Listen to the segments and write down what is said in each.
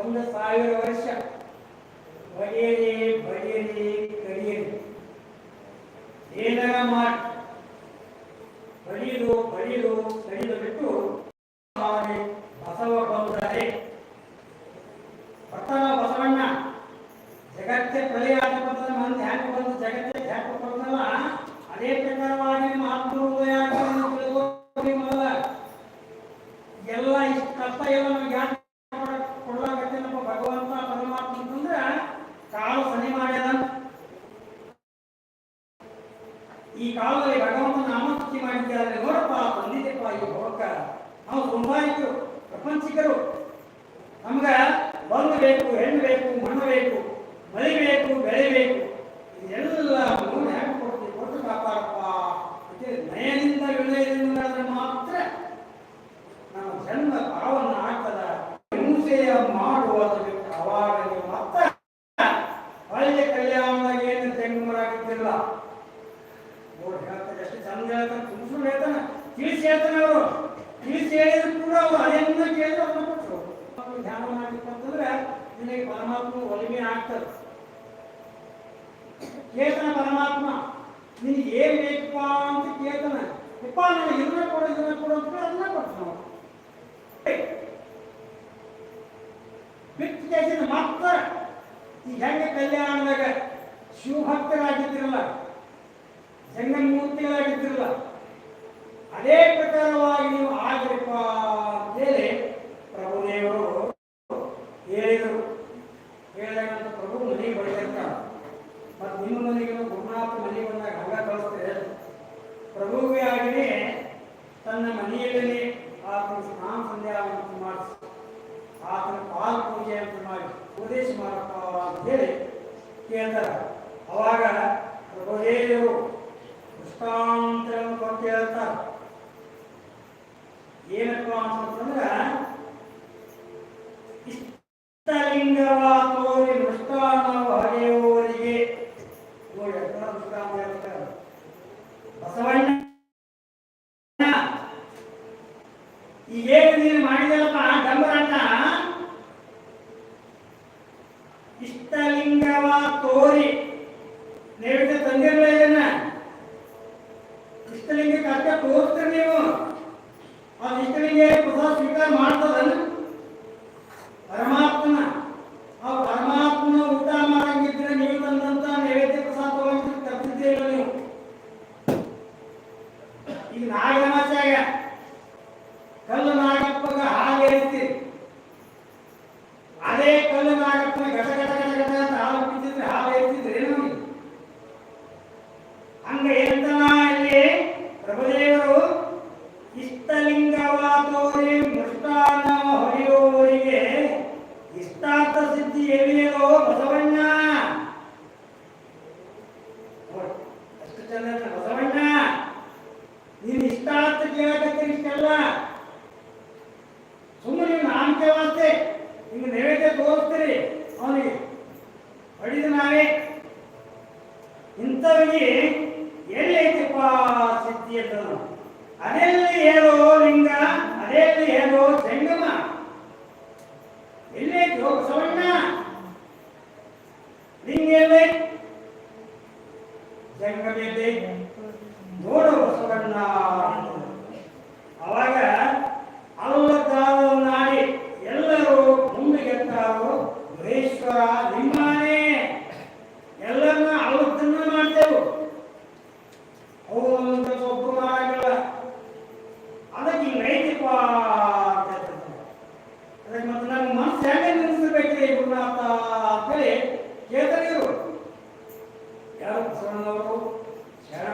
ಒಂದು ಸಾವಿರ ವರ್ಷ. ಹೊಡೆಯಲಿ ಬಡಿಯಲಿ ಕಡಿಯಲಿ. ಏನಾರ ಮಾಡಿ. ಬಡಿದು ಬಡಿದು ಕಡಿದು ಬಿಟ್ಟು ನಾವು ಸೋಮಾಯಿತು ಪ್ರಪಂಚಿಕರು. ನಮ್ಗೆ ಬಂದು ಬೇಕು, ಹೆಣ್ಣು ಬೇಕು, ಮಣ್ಣು ಬೇಕು, ಮಳೆ ಬೇಕು, ಬೆಳೆ ಬೇಕು ಇದೆಲ್ಲ ಅಂದ್ರೆ ನಿನಗೆ ಪರಮಾತ್ಮ ಒಲಿಮೆ ಆಗ್ತದೆ. ಕೇತನ ಪರಮಾತ್ಮ, ನಿನಗೆ ಏನ್ ಬೇಕಪ್ಪ ಅಂತ ಕೇತನ ಇಪ್ಪ ನಾನು ಇದನ್ನ ಕೊಡು ಇದನ್ನ ಕೊಡು ಅಂತ ಅದನ್ನ ಕೊಡ್ತಾವ ಬಿಟ್ಟು ಕೇಸಿನ ಮತ್ತ ಈಗ ಹೆಂಗೆ ಕಲ್ಯಾಣದಾಗ ಶಿವಭಕ್ತರಾಗಿದ್ದಿರಲ್ಲ, ಜಂಗನ್ಮೂರ್ತಿಗಳಾಗಿದ್ದಿರಲ್ಲ, ಅದೇ ಪ್ರಕಾರವಾಗಿ ನೀವು ಆಗಿರಪ್ಪ ಕೇಳ್ತಾರ ಅವಾಗ ಪ್ರಭುದೇವರು ದೃಷ್ಟಾಂತಗಳನ್ನು ಕೊಟ್ಟು ಹೇಳ್ತಾರ ಏನಪ್ಪ ಅಂತಂದ್ರೆ ಇಷ್ಟಲಿಂಗವಾತು ಈಗ ನಾಳೆ ಕಲ್ಲು సంవత్సరంలో క్షేణ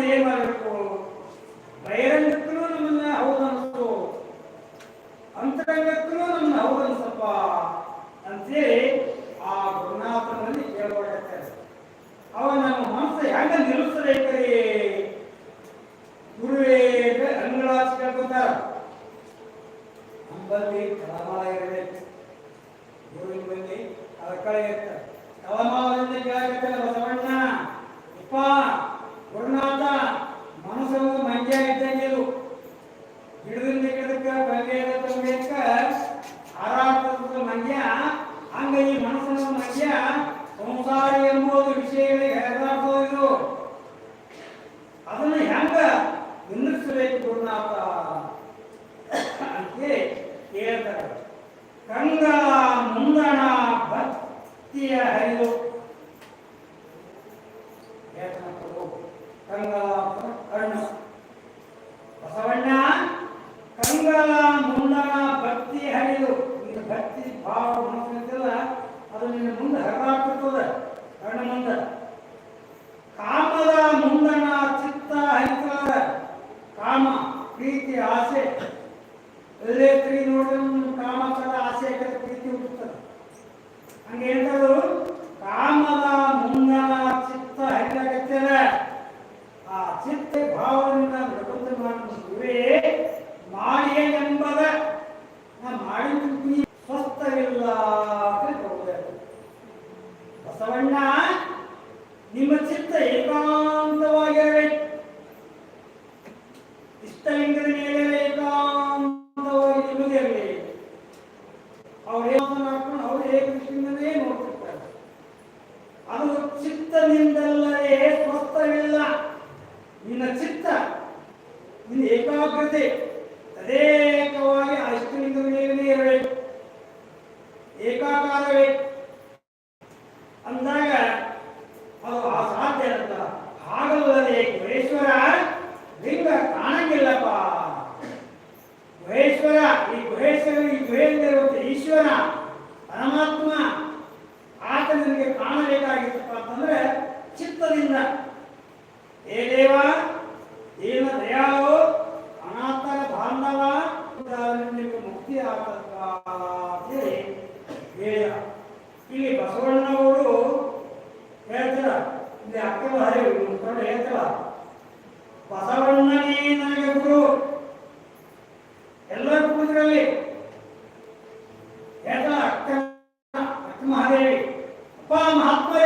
ನಮ್ಮನ್ನ ಏನ್ ಮಾಡಬೇಕು? ಬಹಿರಂಗಕ್ಕೂ ನಮ್ಮನ್ನ ಹೌದು ಅನಿಸ್ತು ಅಂತರಂಗಕ್ಕೂ ನಮ್ಮನ್ನ ಹೌದು ಅನ್ಸಪ್ಪ. ಅಂತೇಳಿ ಆ ಗುರುನಾಥನಲ್ಲಿ ಕೇಳಬೇಕಾಗ್ತದೆ ಅವ ನಮ್ಮ ಮನಸ್ಸು ಹೆಂಗ ನಿಲ್ಲಿಸಬೇಕ್ರಿ ಗುರುವೇ ಅಂಗಳಾಚ್ ಕೇಳ್ಕೊತಾರ. ನಮ್ಮಲ್ಲಿ ತಳಮಾಳ ಇರಬೇಕು. ಗುರುವಿನ ಬಂದು ಅದಕ್ಕಳೆ ಇರ್ತಾರೆ. ತಳಮಾಳದಿಂದ ಕೇಳಾಗತ್ತಲ್ಲ ಬಸವಣ್ಣ? Amdan तुम्हारे परमात्मा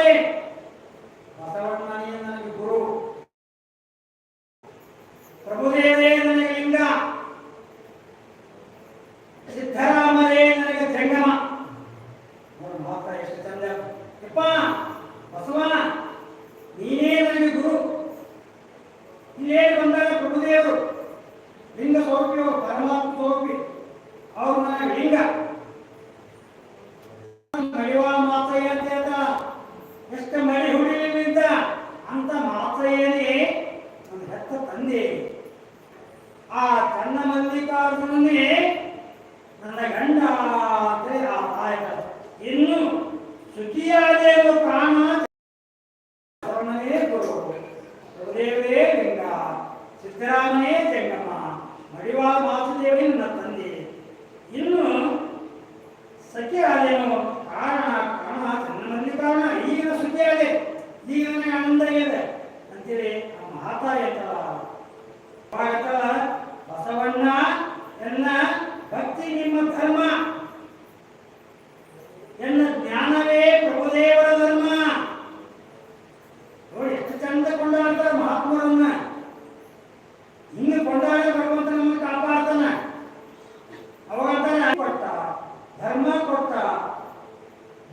ಧರ್ಮ ಕೊಟ್ಟ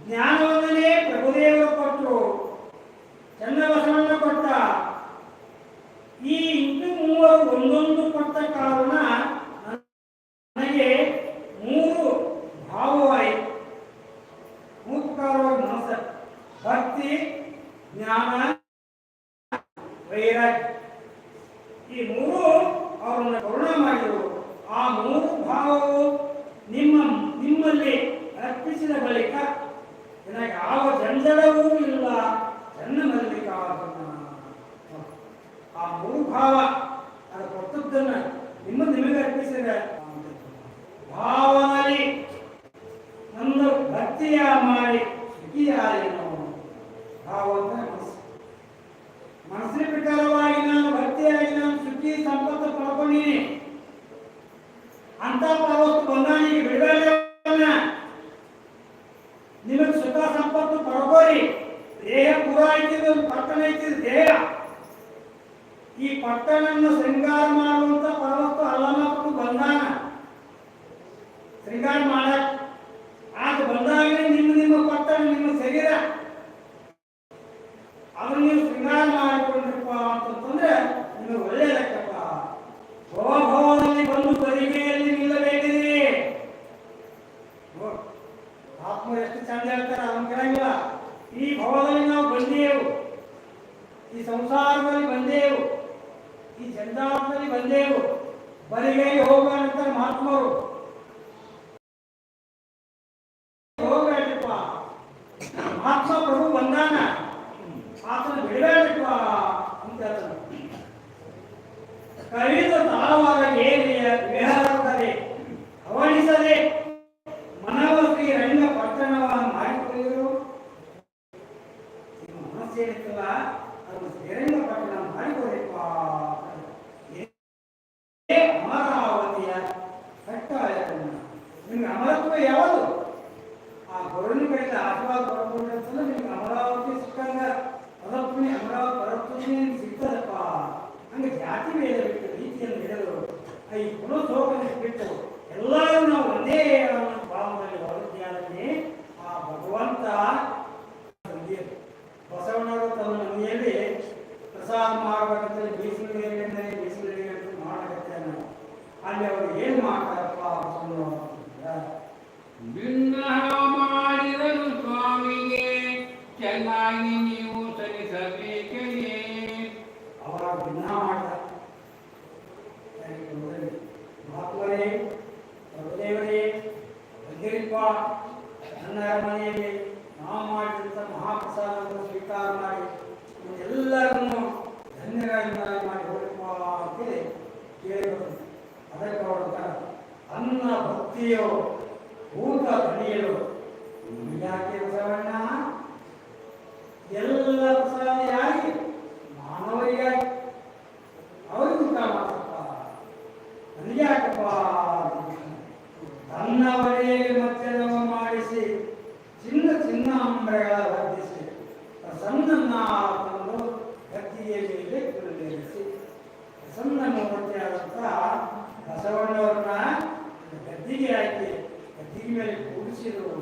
ಜ್ಞಾನವನ್ನು ಅಮರಾವತಿಯ ಕಟ್ಟಾಯತನ. ನಿಮ್ಗೆ ಅಮರತ್ವ ಯಾವುದು? ಆ ಗುರುವಿನ ಕಡೆಯಿಂದ ಆಶೀರ್ವಾದ ಪಡ್ಕೊಂಡ್ರೆ ಅಂತಂದ್ರೆ ನಿಮ್ಗೆ ಅಮರಾವತಿ ಸಿಕ್ಕಂಗ ಪರತ್ವನಿ ಅಮರಾವತಿ ಪರತ್ವನಿ ಸಿಗ್ತದಪ್ಪ. ಹಂಗೆ ಜಾತಿ ಭೇದ ಬಿಟ್ಟು ರೀತಿಯನ್ನು ಬಿಡಲು ಈ ಗುಣಶೋಕನ ಬಿಟ್ಟು ಎಲ್ಲರೂ ನಾವು ಒಂದೇ ಅನ್ನೋ ಭಾವದಲ್ಲಿ ಹೊರತಿಯಾದಲ್ಲಿ ಆ ಭಗವಂತ ಬಸವಣ್ಣವರು ತನ್ನ ಮನೆಯಲ್ಲಿ ಪ್ರಸಾದ ಮಾಡಬೇಕಂತ ಅಂತ ಮಾಡಕತ್ತೇನೆ ಅಲ್ಲಿ ಅವರು ಏನು ಮಾಡ್ತಾರಪ್ಪ ಅಂತಂದ್ರೆ, ವಿಗ್ರಹ ಮಾಡಿದರು ಸ್ವಾಮಿಗೆ ಚೆನ್ನಾಗಿ ನೀವು ಸಲ್ಲಿಸಬೇಕೇ ಅವರ ಭಿನ್ನ ಮಾಡ್ತಾರೆ ಮಹಾತ್ಮರೇ ಪ್ರಭುದೇವರೇ ಬಂದಿರಿಪ್ಪ ನನ್ನ ಮನೆಯಲ್ಲಿ ನಾವು ಮಾಡಿದಂಥ ಮಹಾಪ್ರಸಾದವನ್ನು ಸ್ವೀಕಾರ ಮಾಡಿ ಎಲ್ಲರನ್ನು ಧನ್ಯರಾಗಿ ಮಾಡಿ ಹೋಗಪ್ಪ ಅಂತೇಳಿ ಕೇಳಿದ್ರು. ಅನ್ನ ಭಕ್ತಿಯೋ ಊಟ ಧನಿಯಲು ಯಾಕೆ ಬಸವಣ್ಣ ಎಲ್ಲ ಪ್ರಸಾದಿಯಾಗಿ ಮಾನವರಿಗಾಗಿ. ಅವ್ರಿಗೆ ಊಟ ಮಾಡಪ್ಪ ನನಗೆ ಯಾಕಪ್ಪ ತನ್ನ ಒಡೆಯಲ್ಲಿ ಮಧ್ಯದವ ಮಾಡಿಸಿ, ಚಿನ್ನ ಚಿನ್ನಾಂಬರಗಳ ವರ್ಧಿಸಿ ಪ್ರಸನ್ನ ತಂದು ಗದ್ದಿಗೆ ಮೇಲೆ ಕುರುಳಿರಿಸಿ ಪ್ರಸನ್ನ ಮೂರ್ತಿಯಾದಂಥ ಬಸವಣ್ಣವ್ರನ್ನ ಗದ್ದಿಗೆ ಹಾಕಿ ಗದ್ದಿಗೆ ಮೇಲೆ ಕೂಡಿಸಿದ್ರು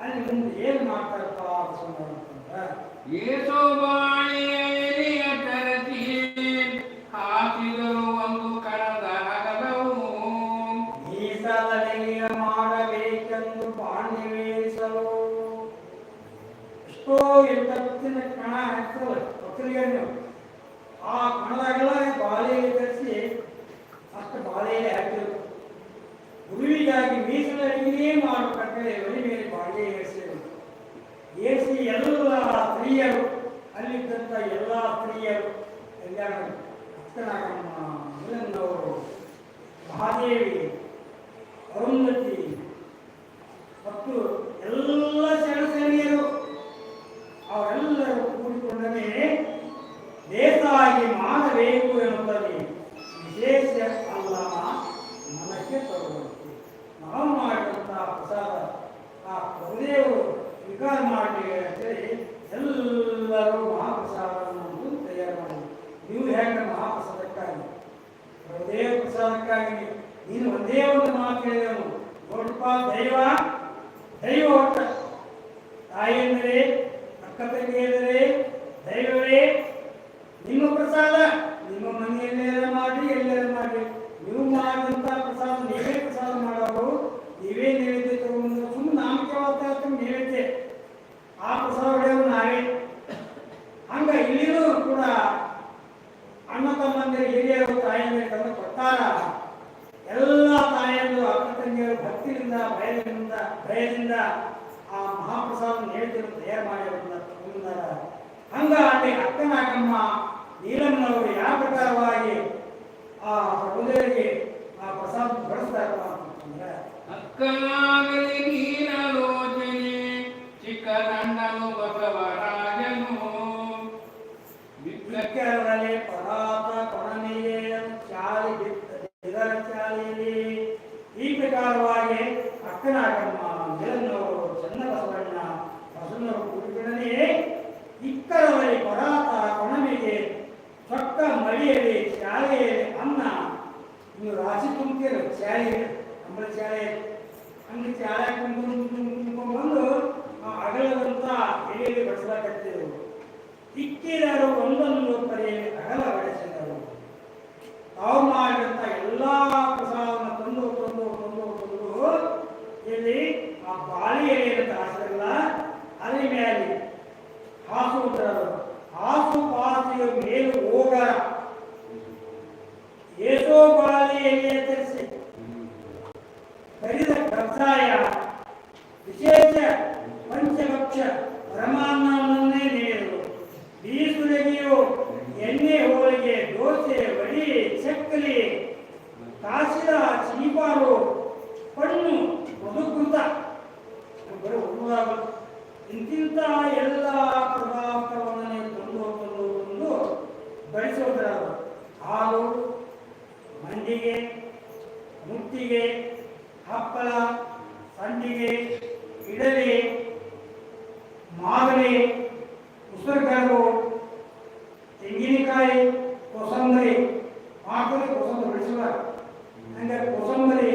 ಅಲ್ಲಿ ಮುಂದೆ ಏನು ಮಾಡ್ತಾರಪ್ಪ ಬಸವಣ್ಣವ್ರು ಅಂತಂದ್ರೆ ಏಸೋ ಕಲ್ಯಾಣ ಅಕ್ಕನಾಗಮ್ಮ ಮುಲ್ಲನ್ನವರು ಮಹಾದೇವಿ, ಅರುಂಧತಿ, ಮತ್ತು ಎಲ್ಲ ಶರಣಸೇನಿಯರು, ಅವರೆಲ್ಲರೂ ಕೂಡಿಕೊಂಡರೆ ದೇಶವಾಗಿ ಮಾಡಬೇಕು ಎನ್ನುವುದರಲ್ಲಿ ವಿಶೇಷ ಅಲ್ಲ ಮನಕ್ಕೆ ತರುವಂತೆ. ನಾವು ಮಾಡಿದಂಥ ಪ್ರಸಾದ ಆ ಪ್ರಭುದೇವರು ಸ್ವೀಕಾರ ಮಾಡಿ ಅಂತೇಳಿ ಎಲ್ಲರೂ ಮಹಾಪ್ರಸಾದ ನೀವು ಹೇಗೆ ಮಹಾಪ್ರಸಾದಕ್ಕಾಗಿ. ಪ್ರಭುದೇವ ಪ್ರಸಾದಕ್ಕಾಗಿ ನೀನು. ಒಂದೇ ಒಂದು ಮಾತು ಹೇಳಿದನು ನೋಡಪ್ಪ ದೈವ ದೈವ ಹೊಟ್ಟ ತಾಯಿ ಎಂದರೆ ಅಕ್ಕ ತಂಗಿಯಂದರೆ ದೈವವೇ ব্যাখ্যা ಆಸುಂಟರು ಆಸುಪಾಸಿಯ ಮೇಲೂ ಹೋಗರ ಏಸೋಪಾಲಿಯಲ್ಲಿ ಎಚ್ಚರಿಸಿ ಕರಿದ ಕಸಾಯ. ವಿಶೇಷ ಪಂಚಭಕ್ಷ ಪರಮಾನ್ನವನ್ನೇ ನೀರು ಬೀಸುರಗಿಯು ಎಣ್ಣೆ ಹೋಳಿಗೆ, ದೋಸೆ, ವಡಿ, ಚಕ್ಕಲಿ, ಕಾಸಿದ ಚೀಪಾರು, ಪಣ್ಣು ಮಧುಕೃತ ಬರೋ ಇಂತಿಂತಹ ಎಲ್ಲ ಹಾಲು, ಮಂಡಿಗೆ ಮುತ್ತಿಗೆ ಹಪ್ಪಳ, ಸಂಡಿಗೆ, ಇಡಲಿ ಮಾಗಲಿ ಉಸಿರುಗರು ತೆಂಗಿನಕಾಯಿ, ಕೋಸಂಬರಿ ಹಾಕಲು ಕೊಸಂಬರಿ ಬೆಳೆಸುವ ಹಂಗೆ ಕೋಸಂಬರಿ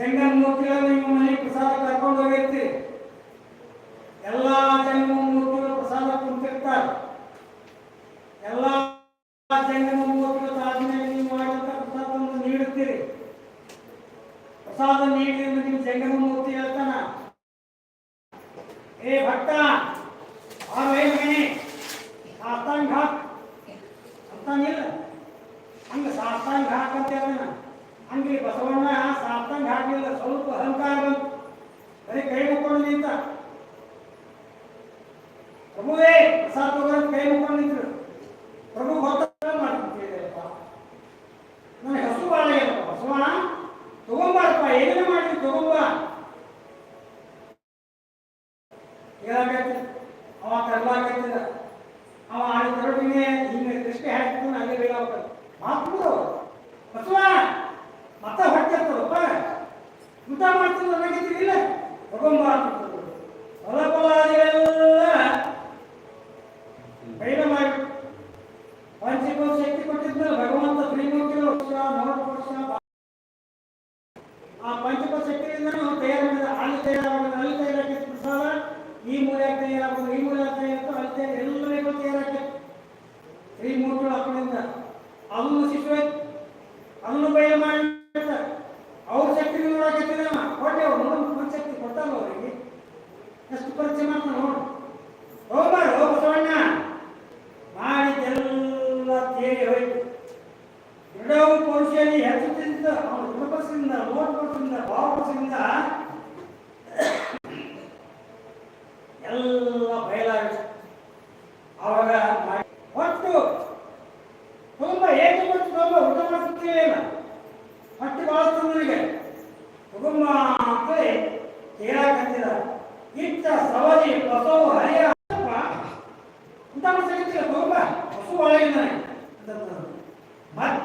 Tengan no creado ningún ಏನ ಮಾಡಿ ತಗೊಂಬ ಹೇಳಾಗತ್ತೆ ಅವ ಕರ್ಲಾಗತ್ತಿದ ಅವ ಆ ತರಡಿಗೆ ಹಿಂಗೆ ದೃಷ್ಟಿ ಹಾಕಿದ್ನು ಅಲ್ಲಿ ಬೀಳಾವ ಮಾತು ಬಸವ, ಮತ್ತ ಹೊಟ್ಟೆತ್ತದಪ್ಪ ಊಟ ಮಾಡ್ತಿದ್ರು ಅನ್ನೋದಿಲ್ಲ ತಗೊಂಬ ಅಂತ ಹೊಲ ಫಲಾದಿಗಳೆಲ್ಲ ಬೈಲ ಮಾಡಿ ಪಂಚಕೋ ಶಕ್ತಿ ಕೊಟ್ಟಿದ್ಮೇಲೆ ಭಗವಂತ ಶ್ರೀಮಂತರು ನೋಡ್ಕೊಂಡು ಅವ್ರನ್ನ ಬಯಲು ಮಾಡ್ತಾರೆ ಅವ್ರ ಶಕ್ತಿ ನೋಡಕತ್ತಿದ ಕೊಟ್ಟೆ ಅವ್ರು ಮುಂದೆ ಶಕ್ತಿ ಕೊಡ್ತಾರ ಅವರಿಗೆ. ಎಷ್ಟು ಪರಿಚಯ ಮಾಡ್ತಾನೆ ನೋಡು. ಹೋಗ್ಬಾರ್ದು ಹೋಗ್ಬಾರ್ದು.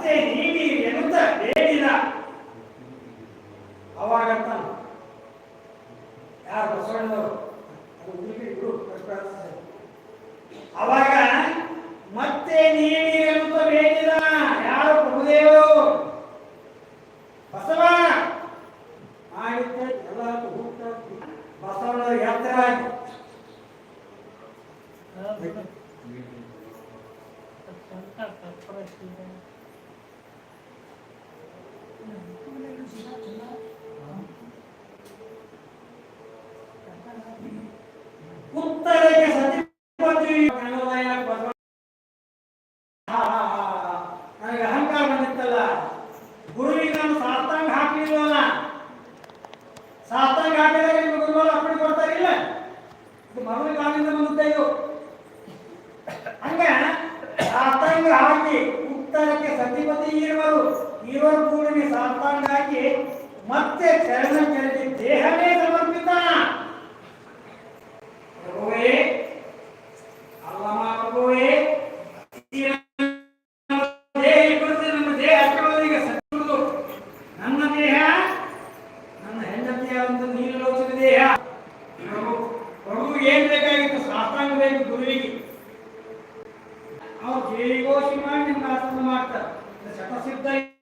Este ಮರಳಿ ಕಾಲಿಂದ ಬಂದ ಇದು ಹಂಗ ಅತ್ತಂಗ ಹಾಕಿ, ಉತ್ತರಕ್ಕೆ ಸತಿಪತಿ ಇರುವರು ಇವರು ಕೂಡಿನ ಸಾಷ್ಟಾಂಗ ಹಾಕಿ ಮತ್ತೆ ಚರಣ ಚರಿಸಿ ದೇಹವೇ ಸಮರ್ಪಿತ. श्रीघोषिमा चटसिद्ध